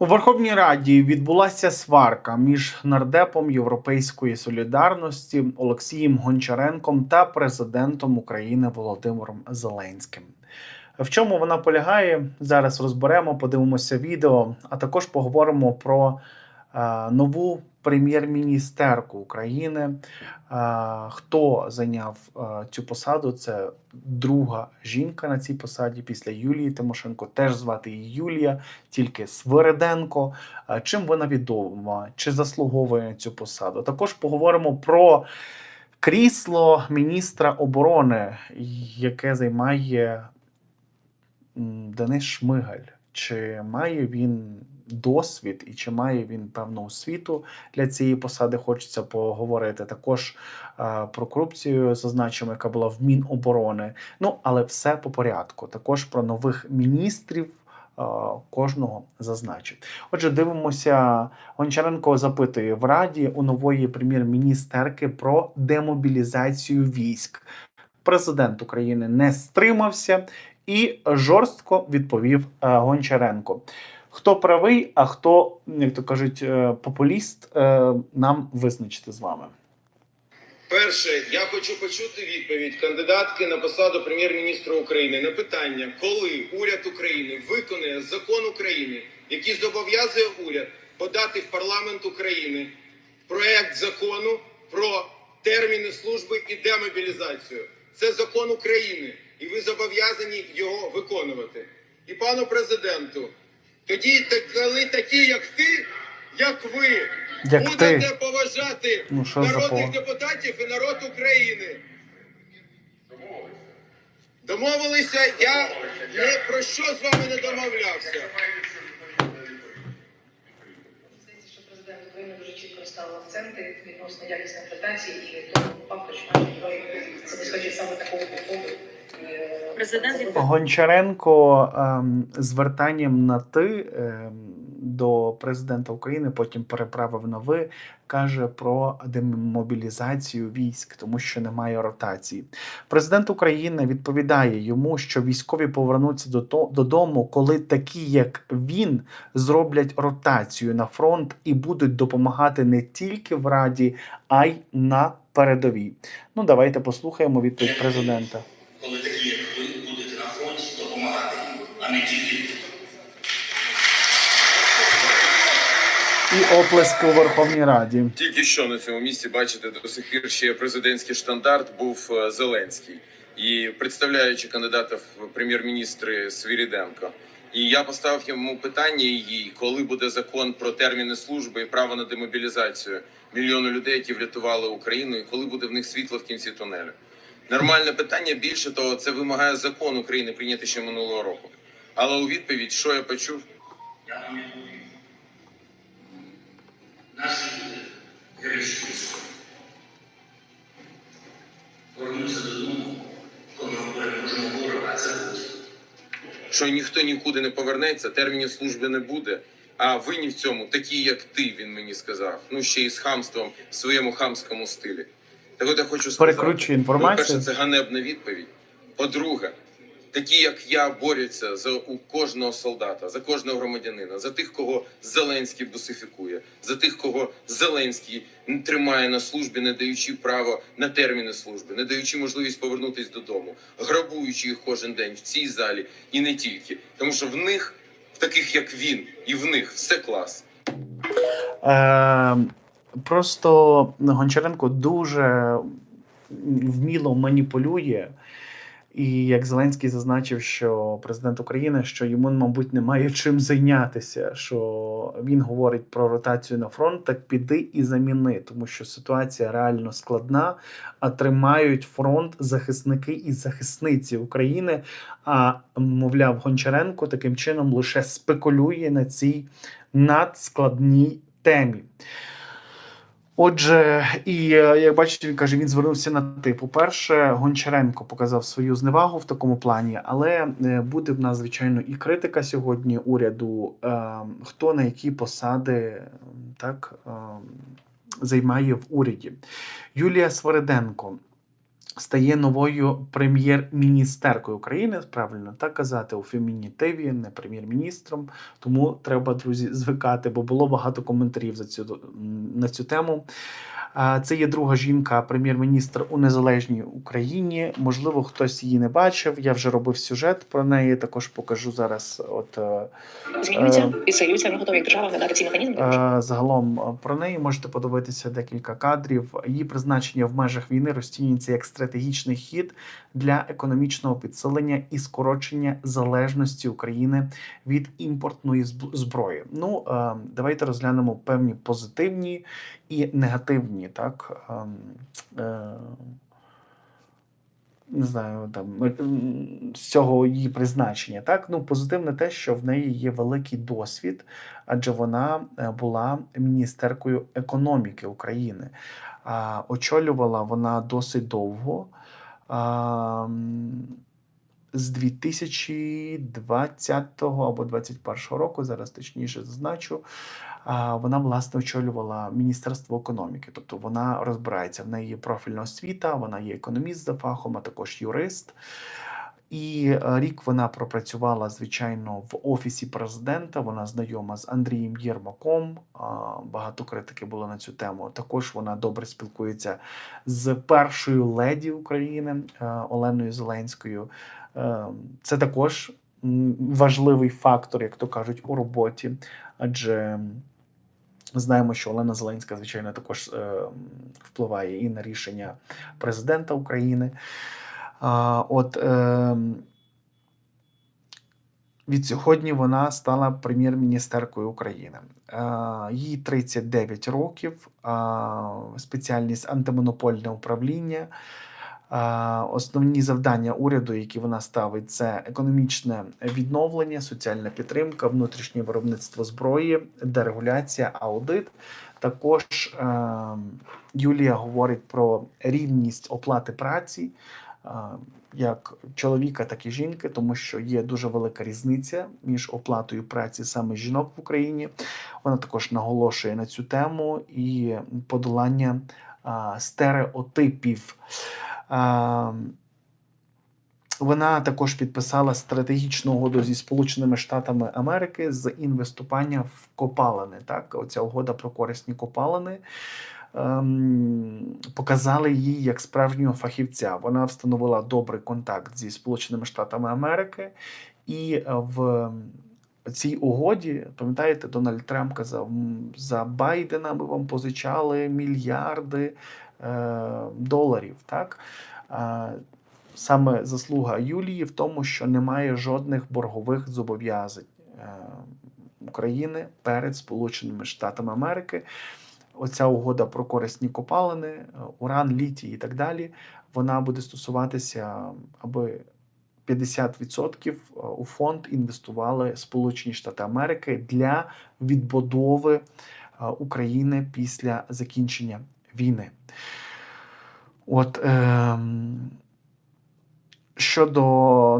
У Верховній Раді відбулася сварка між нардепом Європейської солідарності Олексієм Гончаренком та президентом України Володимиром Зеленським. В чому вона полягає? Зараз розберемо, подивимося відео, а також поговоримо про нову прем'єр-міністерку України. Е, хто зайняв е, цю посаду? Це друга жінка на цій посаді після Юлії Тимошенко. Теж звати її Юлія, тільки Свириденко. Е, Чим вона відома? Чи заслуговує цю посаду? Також поговоримо про крісло міністра оборони, яке займає Денис Шмигаль. Чи має він досвід і чи має він певну освіту для цієї посади? Хочеться поговорити також е, про корупцію, зазначимо, яка була в Міноборони. Ну, але все по порядку. Також про нових міністрів. е, Кожного зазначить. Отже, дивимося. Гончаренко запитує в Раді у нової прем'єр-міністерки про демобілізацію військ. Президент України не стримався і жорстко відповів е, Гончаренко. Хто правий, а хто, як то кажуть, е, популіст, е, нам визначити з вами. Перше, я хочу почути відповідь кандидатки на посаду прем'єр-міністра України на питання, коли уряд України виконує закон України, який зобов'язує уряд подати в парламент України проект закону про терміни служби і демобілізацію. Це закон України, і ви зобов'язані його виконувати. І пану президенту, тоді, коли такі, як ти, як ви, Як будете ти? поважати Ну, за народних депутатів і народ України. Домовилися, я не про що з вами не домовлявся. Здається, що президент України дуже чітко розставив акценти відносно якісних дотацій і того факту, що наші герої забезпечують саме такого підходу. Президент Гончаренко ем, звертанням на ти ем, до президента України, потім переправив на ви, каже про демобілізацію військ, тому що немає ротації. Президент України відповідає йому, що військові повернуться до то- додому, коли такі, як він, зроблять ротацію на фронт і будуть допомагати не тільки в Раді, а й на передовій. Ну, давайте послухаємо відповідь президента. Коли такі, як ви будете на фронті, допомагати їм, а не тільки І оплески у Верховній Раді. Тільки що на цьому місці бачите до сих пір ще президентський штандарт був е, Зеленський і представляючи кандидата в прем'єр-міністри Свіріденко. І я поставив йому питання їй, коли буде закон про терміни служби і право на демобілізацію мільйону людей, які врятували Україну, і коли буде в них світло в кінці тунелю. Нормальне питання. Більше того, це вимагає закон України прийняти ще минулого року. Але у відповідь, що я почув, я відповім. Наші люди, героїчні військові, повернуться додому, коли ми переможемо ворога, а це буде. що ніхто нікуди не повернеться, термінів служби не буде. А винні в цьому такі, як ти, він мені сказав. Ну ще й з хамством в своєму хамському стилі. Так от я хочу сказати. Перекручує інформацію. По-перше, це ганебна відповідь. По-друге, такі, як я, борються за у кожного солдата, за кожного громадянина, за тих, кого Зеленський бусифікує, за тих, кого Зеленський тримає на службі, не даючи право на терміни служби, не даючи можливість повернутися додому, грабуючи їх кожен день в цій залі і не тільки, тому що в них, в таких як він, і в них все клас. Е, просто Гончаренко дуже вміло маніпулює. І як Зеленський зазначив, що президент України, що йому, мабуть, немає чим зайнятися, що він говорить про ротацію на фронт, так піди і заміни, тому що ситуація реально складна, а тримають фронт захисники і захисниці України. А мовляв, Гончаренко таким чином лише спекулює на цій надскладній темі. Отже, і е, як бачите, він каже, він звернувся на ти. По-перше, Гончаренко показав свою зневагу в такому плані, але е, буде в нас, звичайно, і критика сьогодні уряду, е, хто на які посади так, займає в уряді. Юлія Свириденко стає новою прем'єр-міністеркою України. Правильно так казати у фемінітиві, не прем'єр-міністром. Тому треба, друзі, звикати, бо було багато коментарів за цю, на цю тему. Це є друга жінка, прем'єр-міністр у незалежній Україні. Можливо, хтось її не бачив. Я вже робив сюжет про неї. Також покажу зараз. От е, змінюються, підсилюються. Ми готові як держава виглядати ці механізми. Е, Загалом е, про неї можете подивитися декілька кадрів. Її призначення в межах війни розцінюється як стратегічний хід для економічного підсилення і скорочення залежності України від імпортної зброї. Ну е, давайте розглянемо певні позитивні і негативні, так. ем, е, Не знаю, там з цього її призначення. Так, ну позитивне те, що в неї є великий досвід, адже вона е, була міністеркою економіки України. Очолювала вона досить довго. З 2020 або 2021 року, зараз точніше зазначу, вона власне очолювала Міністерство економіки. Тобто вона розбирається, в неї є профільна освіта, вона є економіст за фахом, а також юрист. І е, рік вона пропрацювала, звичайно, в офісі президента. Вона знайома з Андрієм Єрмаком. Багато критики було на цю тему. Також вона добре спілкується з першою леді України е, Оленою Зеленською. Е, Це також важливий фактор, як то кажуть, у роботі, адже знаємо, що Олена Зеленська, звичайно, також впливає і на рішення президента України. От е, від сьогодні вона стала прем'єр-міністеркою України. Їй 39 років, спеціальність антимонопольне управління. Основні завдання уряду, які вона ставить, це економічне відновлення, соціальна підтримка, внутрішнє виробництво зброї, дерегуляція, аудит. Також е, Юлія говорить про рівність оплати праці як чоловіка, так і жінки, тому що є дуже велика різниця між оплатою праці саме жінок в Україні. Вона також наголошує на цю тему і подолання стереотипів. Вона також підписала стратегічну угоду зі Сполученими Штатами Америки з інвестування в копалини. Так, оця угода про корисні копалини показали її як справжнього фахівця. Вона встановила добрий контакт зі Сполученими Штатами Америки, і е, в цій угоді, пам'ятаєте, Дональд Трамп казав: за Байдена ми вам позичали мільярди е, доларів. Так? Е, Саме заслуга Юлії в тому, що немає жодних боргових зобов'язань е, України перед Сполученими Штатами Америки. Оця угода про корисні копалини, е, уран, літій і так далі. Вона буде стосуватися, аби 50% у фонд інвестували Сполучені Штати Америки для відбудови е, України після закінчення війни. От, ем, Щодо,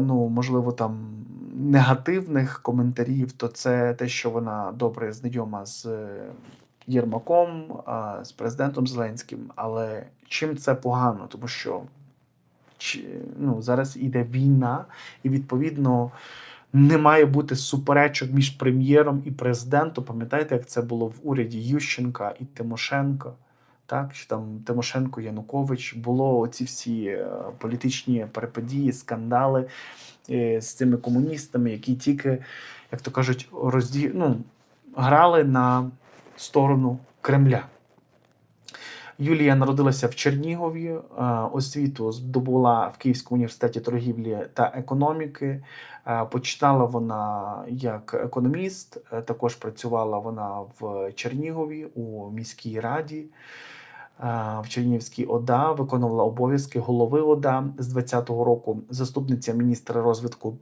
ну, можливо, там негативних коментарів, то це те, що вона добре знайома з Єрмаком, з президентом Зеленським. Але чим це погано? Тому що ну, зараз іде війна, і відповідно не має бути суперечок між прем'єром і президентом. Пам'ятаєте, як це було в уряді Ющенка і Тимошенка? Так, що там Тимошенко, Янукович, було оці всі е, політичні перипетії, скандали е, з цими комуністами, які тільки, як то кажуть, розді... ну, грали на сторону Кремля. Юлія народилася в Чернігові, е, освіту здобула в Київському університеті торгівлі та економіки. Е, Почитала вона як економіст, е, також працювала вона в Чернігові у міській раді. В Чернігівській ОДА виконувала обов'язки голови ОДА з 20-го року, заступниця міністра розвитку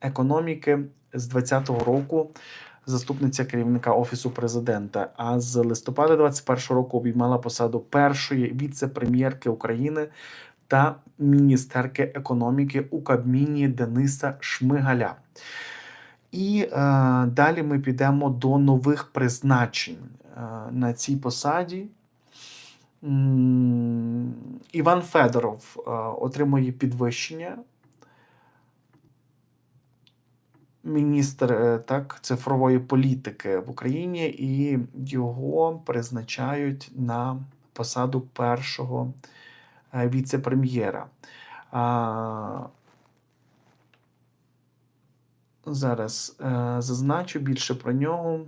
економіки з 20-го року, заступниця керівника офісу президента. А з листопада 21-го року обіймала посаду першої віце-прем'єрки України та міністерки економіки у Кабміні Дениса Шмигаля. І е, далі ми підемо до нових призначень е, на цій посаді. Іван Федоров е, отримує підвищення. Міністр е, так, цифрової політики в Україні, і його призначають на посаду першого е, віце-прем'єра. Зараз е, зазначу більше про нього.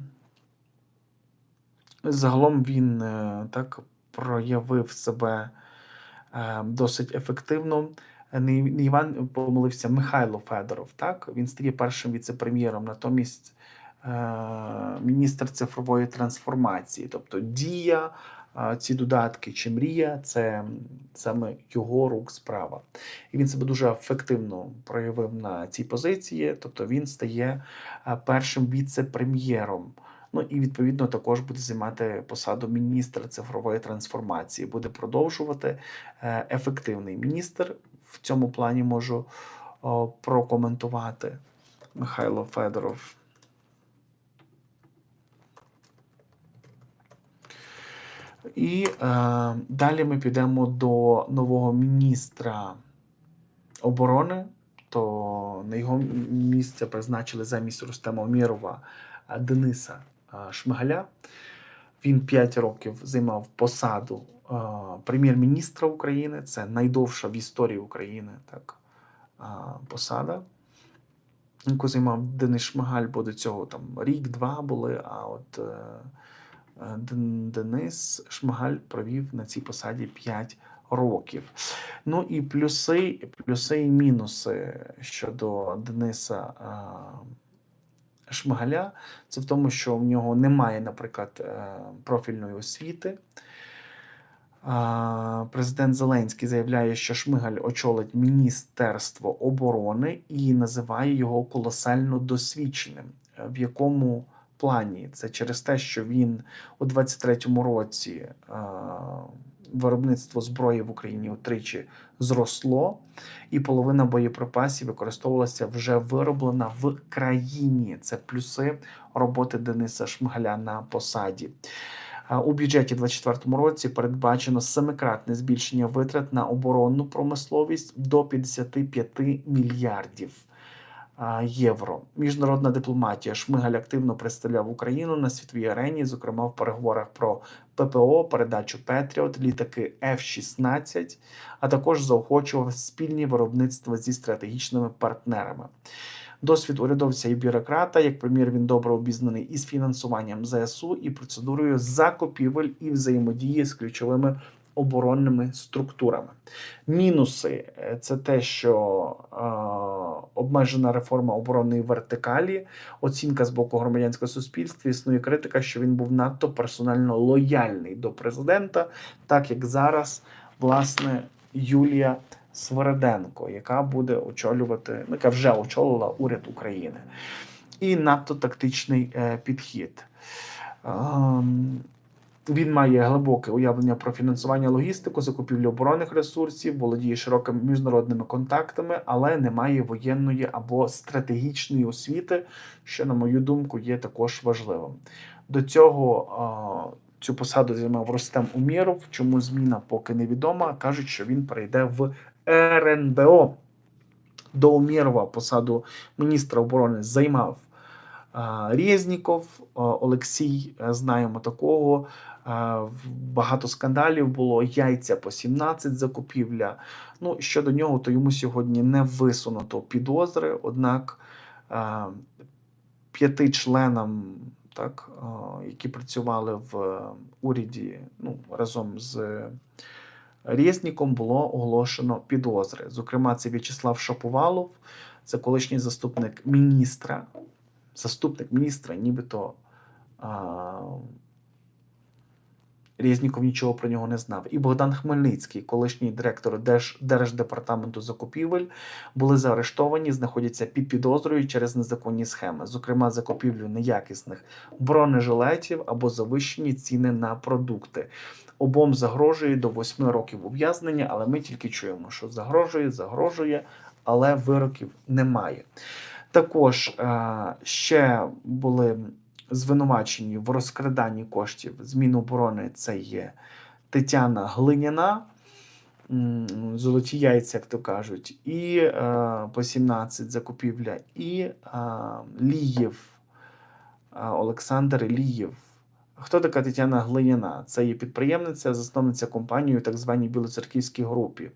Загалом він так проявив себе досить ефективно. Не, Іван помилився, Михайло Федоров. Так? Він стає першим віце-прем'єром, натомість е, міністр цифрової трансформації. Тобто дія, е, ці додатки чи мрія це саме його рук справа. І він себе дуже ефективно проявив на цій позиції. Тобто він стає е, першим віце-прем'єром. Ну і відповідно також буде займати посаду міністра цифрової трансформації. Буде продовжувати е, ефективний міністр. В цьому плані можу о, прокоментувати Михайло Федоров. І е, далі ми підемо до нового міністра оборони. То на його місце призначили замість Рустема Омєрова е, Дениса е, Шмигаля. Він 5 років займав посаду е, прем'єр-міністра України. Це найдовша в історії України так, е, посада, яку займав Денис Шмигаль, бо до цього там рік-два були. А от е, Денис Шмигаль провів на цій посаді 5 років. Ну і плюси, плюси і мінуси щодо Дениса. Е, Шмигаля, це в тому, що в нього немає, наприклад, е, профільної освіти. Президент Зеленський заявляє, що Шмигаль очолить Міністерство оборони і називає його колосально досвідченим. Е, В якому плані? Це через те, що він у 23-му році а, виробництво зброї в Україні утричі зросло, і половина боєприпасів використовувалася вже вироблена в країні. Це плюси роботи Дениса Шмигаля на посаді. У бюджеті 2024 році передбачено семикратне збільшення витрат на оборонну промисловість до 55 мільярдів євро. Міжнародна дипломатія Шмигаль активно представляв Україну на світовій арені, зокрема в переговорах про ППО, передачу Петріот, літаки F-16, а також заохочував спільні виробництва зі стратегічними партнерами. Досвід урядовця і бюрократа, як прем'єр, він добре обізнаний із фінансуванням ЗСУ і процедурою закупівель і взаємодії з ключовими оборонними структурами. Мінуси е, це те, що е, обмежена реформа оборонної вертикалі, оцінка з боку громадянського суспільства, існує критика, що він був надто персонально лояльний до президента, так як зараз, власне, Юлія Свереденко, яка буде очолювати, ну, яка вже очолила уряд України. І надто тактичний е, підхід. Він має глибоке уявлення про фінансування логістику, закупівлю оборонних ресурсів, володіє широкими міжнародними контактами, але не має воєнної або стратегічної освіти, що, на мою думку, є також важливим. До цього цю посаду займав Рустем Умєров. Чому зміна поки невідома. Кажуть, що він перейде в РНБО. До Умєрова посаду міністра оборони займав а, Резніков, Олексій, е, знаємо такого. Багато скандалів було, яйця по 17 закупівля. Ну, щодо нього, то йому сьогодні не висунуто підозри, однак п'яти членам, так, які працювали в уряді ну, разом з Резніком, було оголошено підозри. Зокрема, це В'ячеслав Шаповалов, це колишній заступник міністра, заступник міністра, нібито Резніков нічого про нього не знав. І Богдан Хмельницький, колишній директор Держ, Держдепартаменту закупівель, були заарештовані, знаходяться під підозрою через незаконні схеми, зокрема закупівлю неякісних бронежилетів або завищені ціни на продукти. Обом загрожує до 8 років ув'язнення, але ми тільки чуємо, що загрожує, загрожує, але вироків немає. Також е, ще були звинувачені в розкраданні коштів з Міноборони. Це є Тетяна Глиняна. Золоті яйця, як то кажуть, і е, по 17 закупівля, і е, Лієв, е, Олександр Лієв. Хто така Тетяна Глиняна? Це є підприємниця, засновниця компанії у так званій Білоцерківській групі,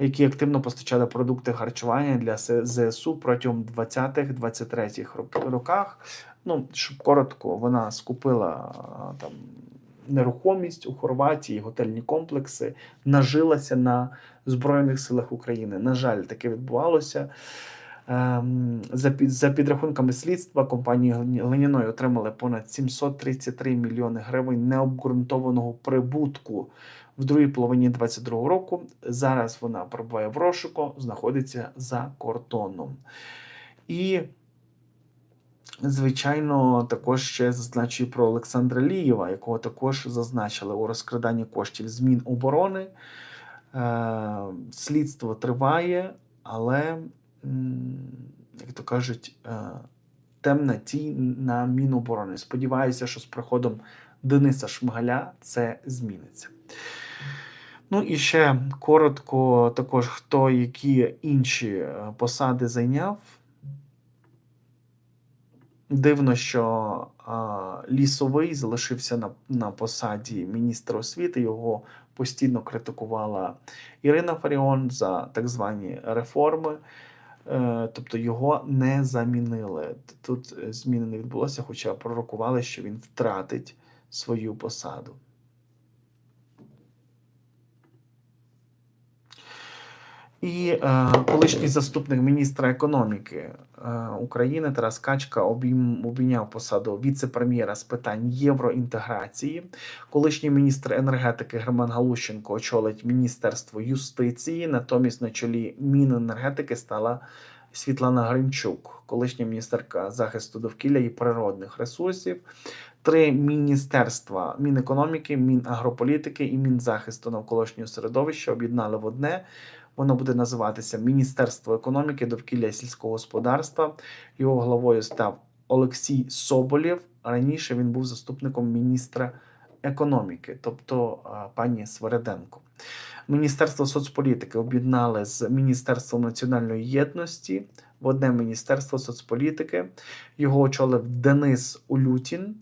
які активно постачали продукти харчування для ЗСУ протягом 20-23 рок- роках. Ну, щоб коротко, вона скупила там нерухомість у Хорватії, готельні комплекси, нажилася на Збройних силах України. На жаль, таке відбувалося. Ем, За, під, за підрахунками слідства, компанії Глиняної отримали понад 733 мільйони гривень необґрунтованого прибутку в другій половині 2022 року. Зараз вона перебуває в розшуку, знаходиться за кордоном. І, звичайно, також ще зазначую про Олександра Лієва, якого також зазначили у розкраданні коштів з Міноборони. Е, Слідство триває, але, як то кажуть, е, темна тінь на Міноборони. Сподіваюся, що з приходом Дениса Шмигаля це зміниться. Ну і ще коротко, також хто які інші е, посади зайняв. Дивно, що а, лісовий залишився на, на посаді міністра освіти. Його постійно критикувала Ірина Фаріон за так звані реформи. Е, тобто його не замінили. Тут е, зміни не відбулося, хоча пророкували, що він втратить свою посаду. І е, колишній заступник міністра економіки е, України Тарас Качка обійм, обійняв посаду віце-прем'єра з питань євроінтеграції. Колишній міністр енергетики Герман Галущенко очолить Міністерство юстиції. Натомість на чолі Міненергетики стала Світлана Гринчук, колишня міністерка захисту довкілля і природних ресурсів. Три міністерства Мінекономіки, Мінагрополітики і Мінзахисту навколишнього середовища об'єднали в одне. Воно буде називатися Міністерство економіки, довкілля сільського господарства. Його главою став Олексій Соболєв. Раніше він був заступником міністра економіки, тобто пані Свереденко. Міністерство соцполітики об'єднали з Міністерством національної єдності в одне міністерство соцполітики. Його очолив Денис Улютін.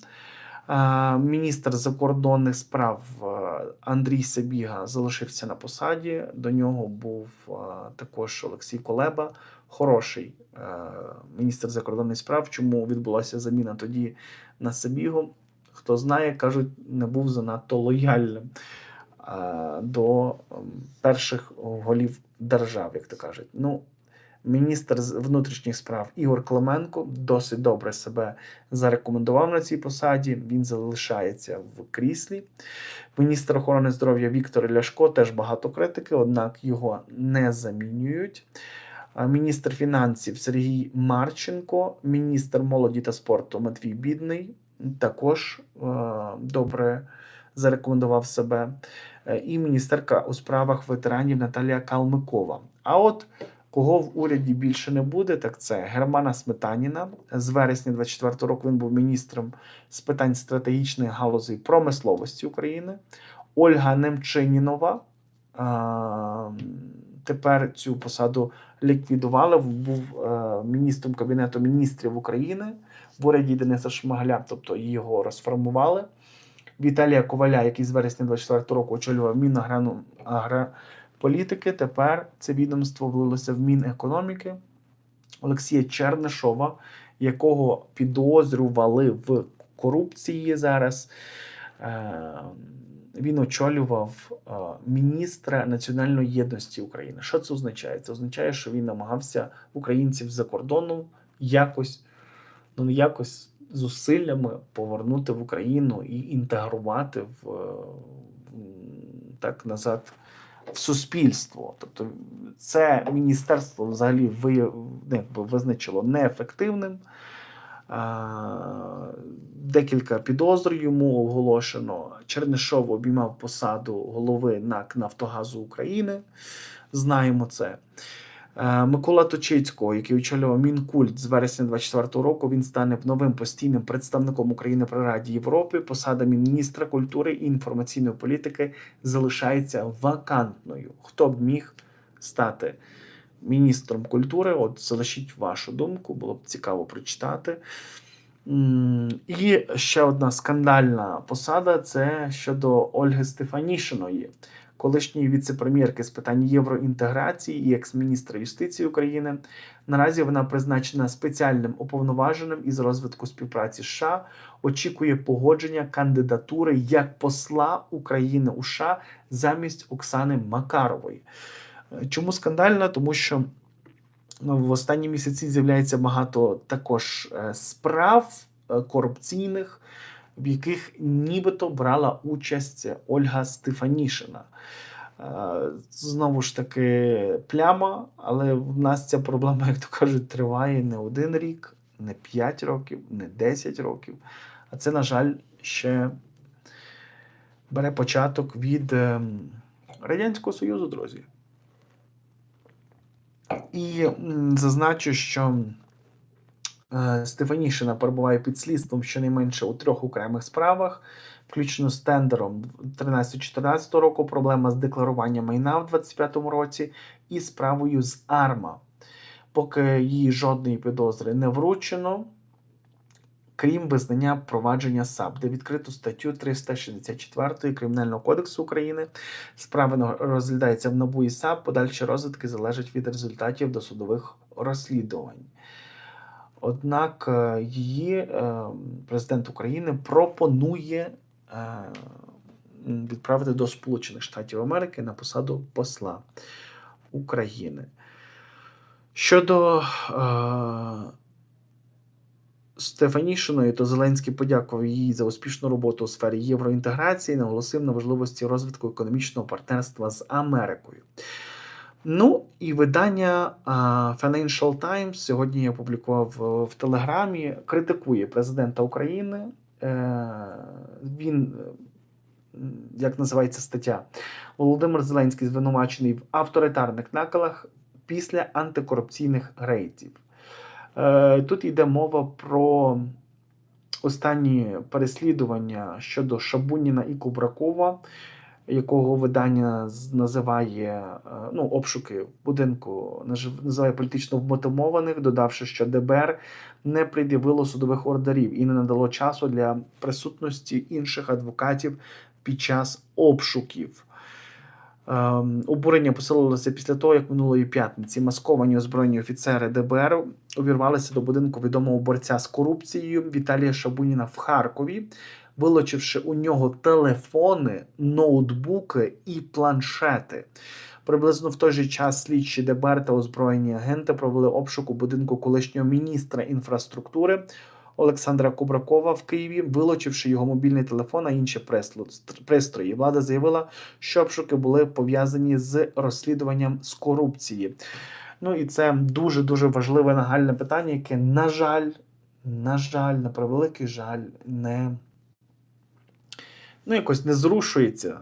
Міністр закордонних справ е, Андрій Сабіга залишився на посаді. До нього був е, також Олексій Колеба, хороший е, міністр закордонних справ. Чому відбулася заміна тоді на Сабігу? Хто знає, кажуть, не був занадто лояльним до перших голів держав, як то кажуть. Ну, Міністр внутрішніх справ Ігор Клименко досить добре себе зарекомендував на цій посаді. Він залишається в кріслі. Міністр охорони здоров'я Віктор Ляшко теж багато критики, однак його не замінюють. Міністр фінансів Сергій Марченко, міністр молоді та спорту Матвій Бідний також е, добре зарекомендував себе. Е, І міністерка у справах ветеранів Наталія Калмикова. А от Кого в уряді більше не буде, так це Германа Сметаніна. З вересня 24 року він був міністром з питань стратегічної галузі промисловості України. Ольга Немчинінова. Тепер цю посаду ліквідували. Був е, міністром Кабінету міністрів України в уряді Дениса Шмигаля, тобто його розформували. Віталія Коваля, який з вересня 24 року очолював Мінаграну агра політики. Тепер це відомство влилося в Мінекономіки Олексія Чернишова, якого підозрювали в корупції зараз. Е, Він очолював е, міністра національної єдності України. Що це означає? Це означає, що він намагався українців за кордоном якось, ну не якось зусиллями повернути в Україну і інтегрувати в, в так назад в суспільство. Тобто це міністерство взагалі ну, визначило неефективним. Декілька підозр йому оголошено. Чернишов обіймав посаду голови НАК Нафтогазу України. Знаємо це. Е, Микола Точицького, який очолював Мінкульт з вересня 24 року, він стане новим постійним представником України при Раді Європи. Посада міністра культури і інформаційної політики залишається вакантною. Хто б міг стати міністром культури? От залишіть вашу думку, було б цікаво прочитати. І ще одна скандальна посада це щодо Ольги Стефанішиної, колишньої віце-прем'єрки з питань євроінтеграції і екс-міністра юстиції України. Наразі вона призначена спеціальним уповноваженим із розвитку співпраці США. Очікує погодження кандидатури як посла України у США замість Оксани Макарової. Чому скандальна? Тому що ну, в останні місяці з'являється багато також е, справ е, корупційних, в яких нібито брала участь Ольга Стефанішина. Е, Знову ж таки, пляма, але в нас ця проблема, як то кажуть, триває не один рік, не 5 років, не 10 років. А це, на жаль, ще бере початок від ем, Радянського Союзу, друзі. І зазначу, що е, Стефанішина перебуває під слідством щонайменше у трьох окремих справах, включно з тендером 13-14 року, проблема з декларуванням майна в 25-му році і справою з АРМА. Поки їй жодної підозри не вручено, крім визнання провадження САП, де відкрито статтю 364 Кримінального кодексу України. Справа розглядається в НАБУ і САП. Подальші розвитки залежать від результатів досудових розслідувань. Однак е, її е, президент України пропонує е, відправити до Сполучених Штатів Америки на посаду посла України. Щодо Стефанішиної, то Зеленський подякував їй за успішну роботу у сфері євроінтеграції, наголосив на важливості розвитку економічного партнерства з Америкою. Ну і видання Financial Times сьогодні я опублікував е, в Телеграмі, критикує президента України. Е, Він, е, як називається стаття, Володимир Зеленський звинувачений в авторитарних накалах після антикорупційних рейдів. Тут йде мова про останні переслідування щодо Шабуніна і Кубракова, якого видання називає е, ну, обшуки будинку, називає політично вмотивованих, додавши, що ДБР не пред'явило судових ордерів і не надало часу для присутності інших адвокатів під час обшуків. Ем, обурення посилилося після того, як минулої п'ятниці масковані озброєні офіцери ДБР увірвалися до будинку відомого борця з корупцією Віталія Шабуніна в Харкові, вилучивши у нього телефони, ноутбуки і планшети. Приблизно в той же час слідчі ДБР та озброєні агенти провели обшук у будинку колишнього міністра інфраструктури Олександра Кубракова в Києві, вилучивши його мобільний телефон а інші пристрої. Влада заявила, що обшуки були пов'язані з розслідуванням з корупції. Ну і це дуже дуже важливе нагальне питання, яке, на жаль, на жаль, на превеликий жаль, не ну, якось не зрушується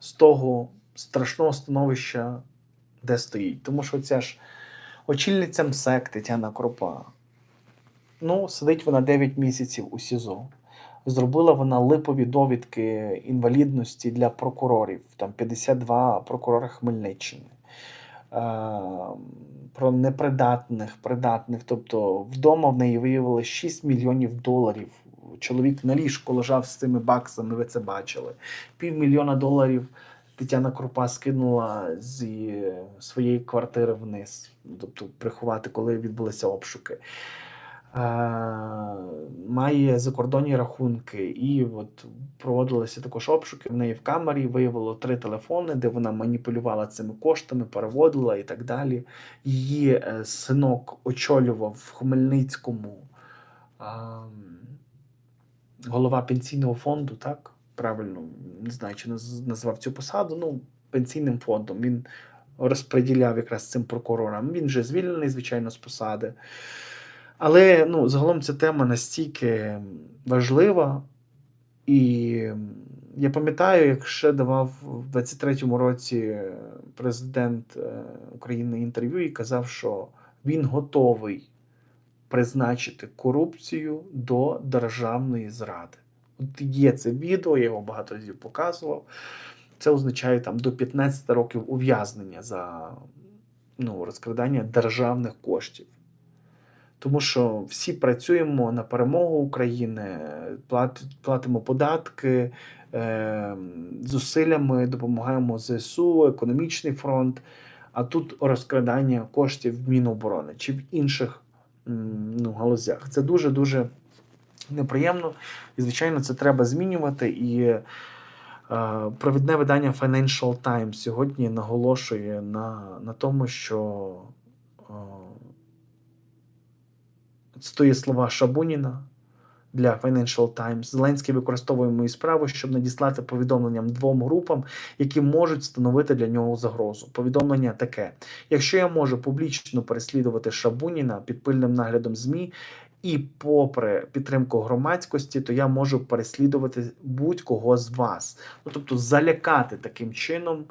з того страшного становища, де стоїть. Тому що ця ж очільниця МСЕК Тетяна Кропа. Ну, сидить вона 9 місяців у СІЗО. Зробила вона липові довідки інвалідності для прокурорів, там 52 прокурори Хмельниччини. Е, про непридатних, придатних. Тобто вдома в неї виявили 6 мільйонів доларів. Чоловік на ліжку лежав з цими баксами, ви це бачили. Півмільйона доларів Тетяна Крупа скинула зі своєї квартири вниз, тобто приховати, коли відбулися обшуки. Е, має закордонні рахунки, і от проводилися також обшуки. В неї в камері виявило три телефони, де вона маніпулювала цими коштами, переводила і так далі. Її е, синок очолював в Хмельницькому голова пенсійного фонду, так? Правильно, не знаю, чи назвав цю посаду. Ну, пенсійним фондом. Він розподіляв якраз цим прокурорам. Він вже звільнений, звичайно, з посади. Але ну, загалом ця тема настільки важлива і я пам'ятаю, як ще давав в 23-му році президент е, України інтерв'ю і казав, що він готовий призначити корупцію до державної зради. От є це відео, я його багато разів показував. Це означає там до 15 років ув'язнення за ну, розкрадання державних коштів. Тому що всі працюємо на перемогу України, платимо податки, е, зусиллями допомагаємо ЗСУ, економічний фронт. А тут розкрадання коштів Міноборони чи в інших ну, галузях. Це дуже дуже неприємно. І, звичайно, це треба змінювати. І е, провідне видання Financial Times сьогодні наголошує на, на тому, що е, стоїть слова Шабуніна для Financial Times. Зеленський використовує мою справу, щоб надіслати повідомленням двом групам, які можуть становити для нього загрозу. Повідомлення таке: якщо я можу публічно переслідувати Шабуніна під пильним наглядом ЗМІ. І попри підтримку громадськості, то я можу переслідувати будь-кого з вас. Ну тобто залякати таким чином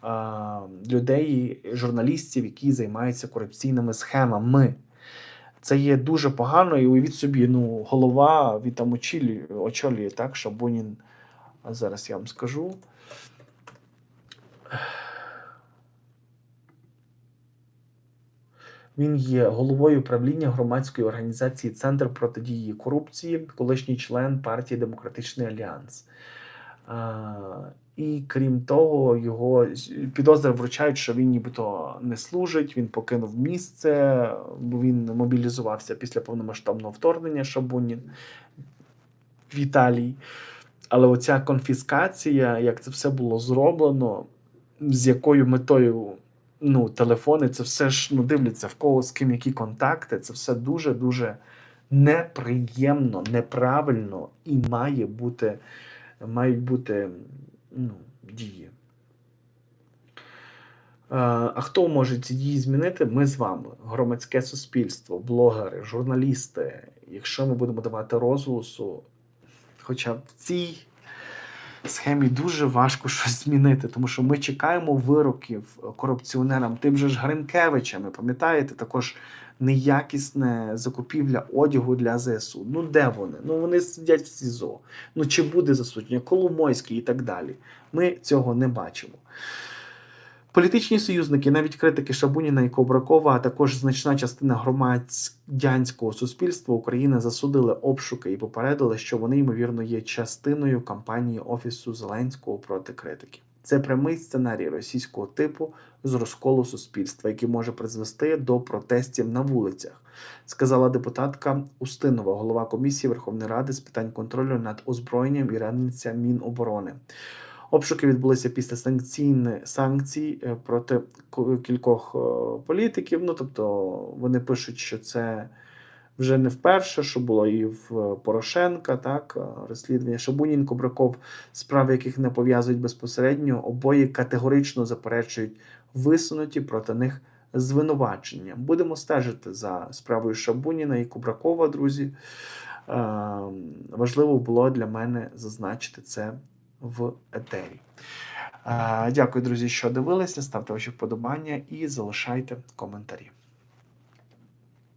а, людей, журналістів, які займаються корупційними схемами. Це є дуже погано, і уявіть собі, ну, голова він там очолює, очолює так, Шабунін. А зараз я вам скажу. Він є головою правління громадської організації Центр протидії корупції, колишній член партії Демократичний Альянс. І крім того, його підозри вручають, що він нібито не служить, він покинув місце, бо він мобілізувався після повномасштабного вторгнення Шабунін в Італії. Але оця конфіскація, як це все було зроблено, з якою метою ну, телефони, це все ж ну, дивляться, в кого з ким які контакти, це все дуже-дуже неприємно, неправильно і має бути, мають бути ну, дії. Е, А хто може ці дії змінити? Ми з вами, громадське суспільство, блогери, журналісти. Якщо ми будемо давати розголосу, хоча в цій схемі дуже важко щось змінити, тому що ми чекаємо вироків корупціонерам, тим же ж Гринкевичем, пам'ятаєте, також неякісне закупівля одягу для ЗСУ. Ну де вони? Ну вони сидять в СІЗО. Ну чи буде засудження? Коломойський і так далі. Ми цього не бачимо. Політичні союзники, навіть критики Шабуніна і Кобракова, а також значна частина громадянського суспільства України засудили обшуки і попередили, що вони ймовірно є частиною кампанії офісу Зеленського проти критики. Це прямий сценарій російського типу з розколу суспільства, який може призвести до протестів на вулицях, сказала депутатка Устинова, голова комісії Верховної Ради з питань контролю над озброєнням і радниця Міноборони. Обшуки відбулися після санкційни, санкцій е, проти кількох е, політиків. Ну тобто вони пишуть, що це вже не вперше, що було і в Порошенка, так е, розслідування Шабунін, Кобраков, справи яких не пов'язують безпосередньо, обоє категорично заперечують висунуті проти них звинувачення. Будемо стежити за справою Шабуніна і Кубракова, друзі. Е, Важливо було для мене зазначити це в етері. Е, Дякую, друзі, що дивилися. Ставте ваші вподобання і залишайте коментарі.